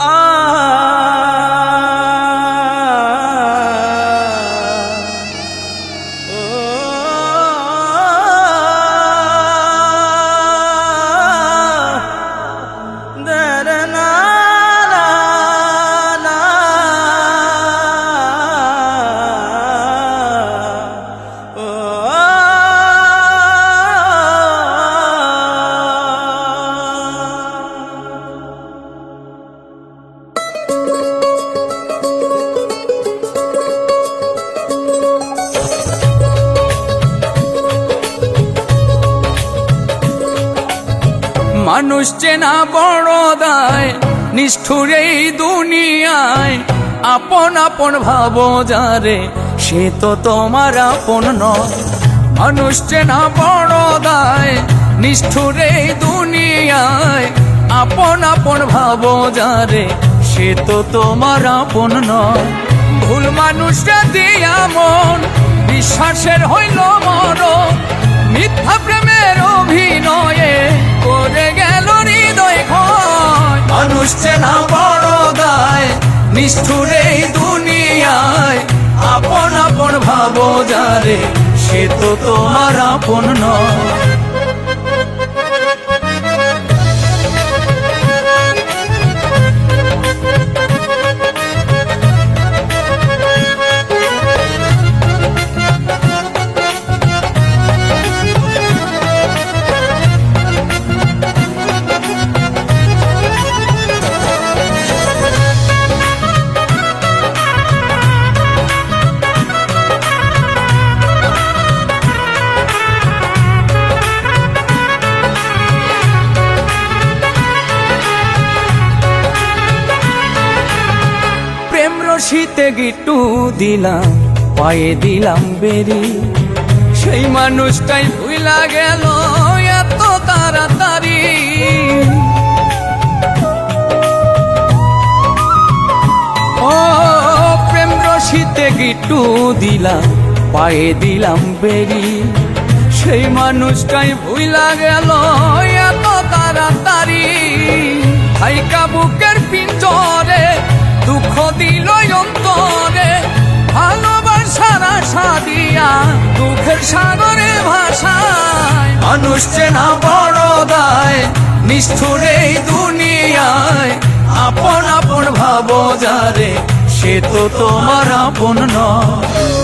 Oh. মানুষ চেনা বড় দায়, নিষ্ঠুর এই দুনিয়ায়। আপন আপন ভাবো যারে, সে তো তোমার আপন নয়। মানুষ চেনা বড় দায়, নিষ্ঠুর এই দুনিয়ায়। আপন আপন ভাবো যারে, সে তো তোমার আপন নয়। ভুল মানুষটা দিয়া মন বিশ্বাসের হইল মরণ। মিথ্যা মানুষ চেনা বড় দায় নিষ্ঠুর এই দুনিয়ায়। আপন আপন ভাবো যারে, সে তো তোমার আপন নয়। রশিতে গিটু দিলাম, পায়ে দিলাম বেরি। সেই মানুষটাই ভুলা গেল এত তাড়াতাড়ি। ও, প্রেম রশিতে গিটু দিলাম, পায়ে দিলাম বেরি। সেই মানুষটাই ভুলা গেল এত তাড়াতাড়ি। হাইকা বুকের পিঞ্জরে দুঃখের সাগরে ভাষায়, মানুষ চেনা বড় দায়, নিষ্ঠুর এই দুনিয়ায়। আপন আপন ভাবো যারে, সে তো তোমার আপন নয়।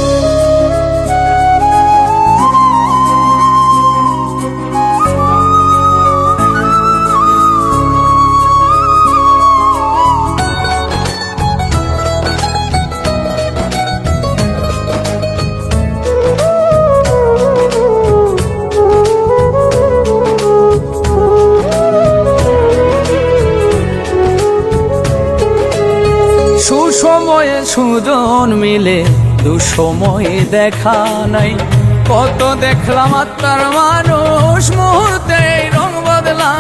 সুজন মিলে দুসময়ে দেখা নাই। কত দেখলাম আত্মার মানুষ মুহূর্তে রং বদলা।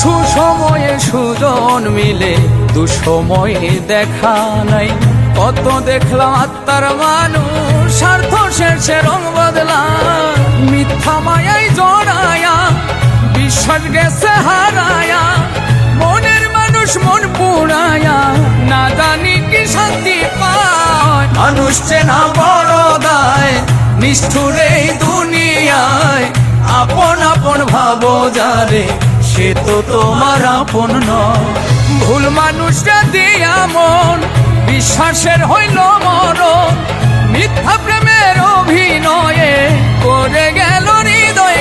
সুসময়ে সুজন মিলে দুসময়ে দেখা নাই। কত দেখলাম আত্মার মানুষ স্বার্থ শেষে রং বদলা। মিথ্যা মায়াই জড়ায়া, বিশ্বাস গেছে হারায়া, মনের মানুষ মন পুড়ায়া না জানি কি শান্তি পায়। মানুষ চেনা বড় দায়, নিষ্ঠুর এই দুনিয়ায়। আপন আপন ভাবো যারে, সে তো তোমার আপন নয়। ভুল মানুষটা দিয়া মন বিশ্বাসের হইল মরণ। মিথ্যা প্রেমের অভিনয়ে করে গেল হৃদয়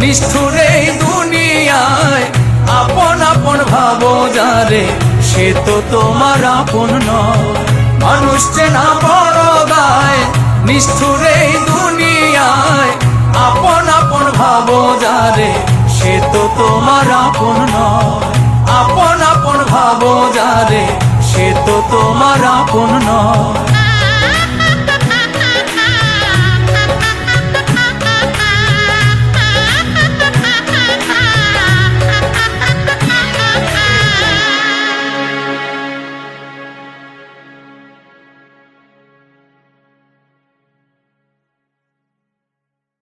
নিষ্ঠুর এই দুনিয়ায় আপন আপন ভাবো যারে, সে তো তোমার আপন মানুষ চেনা বড় দায় নিষ্ঠুর এই দুনিয়ায় আপন আপন ভাবো যারে, সে তো তোমার আপন আপন আপন ভাবো যারে, সে তো তোমার আপন নয়।